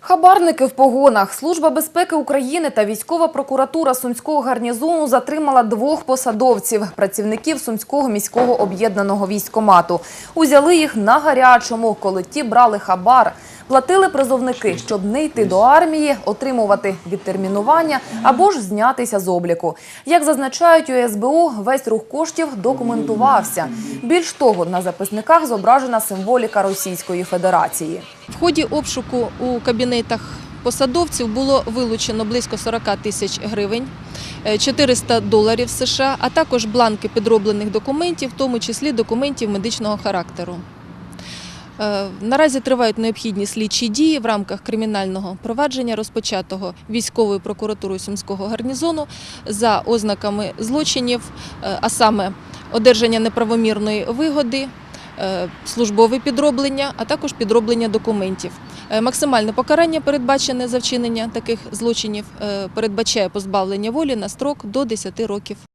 Хабарники в погонах. Служба безпеки України та військова прокуратура Сумського гарнізону затримала двох посадовців, працівників Сумського міського об'єднаного військомату. Узяли їх на гарячому, коли ті брали хабар. Платили призовники, щоб не йти до армії, отримувати відтермінування або ж знятися з обліку. Як зазначають у СБУ, весь рух коштів документувався. Більш того, на записниках зображена символіка Російської Федерації. В ході обшуку у кабінетах посадовців було вилучено близько 40 тисяч гривень, е, 400 доларів США, а також бланки підроблених документів, в тому числі документів медичного характеру. Е, Наразі тривають необхідні слідчі дії в рамках кримінального провадження, розпочатого військовою прокуратурою Сумського гарнізону за ознаками злочинів, е, а саме одержання неправомірної вигоди, е, службове підроблення, а також підроблення документів. Максимальне покарання, передбачене за вчинення таких злочинів, передбачає позбавлення волі на строк до 10 років.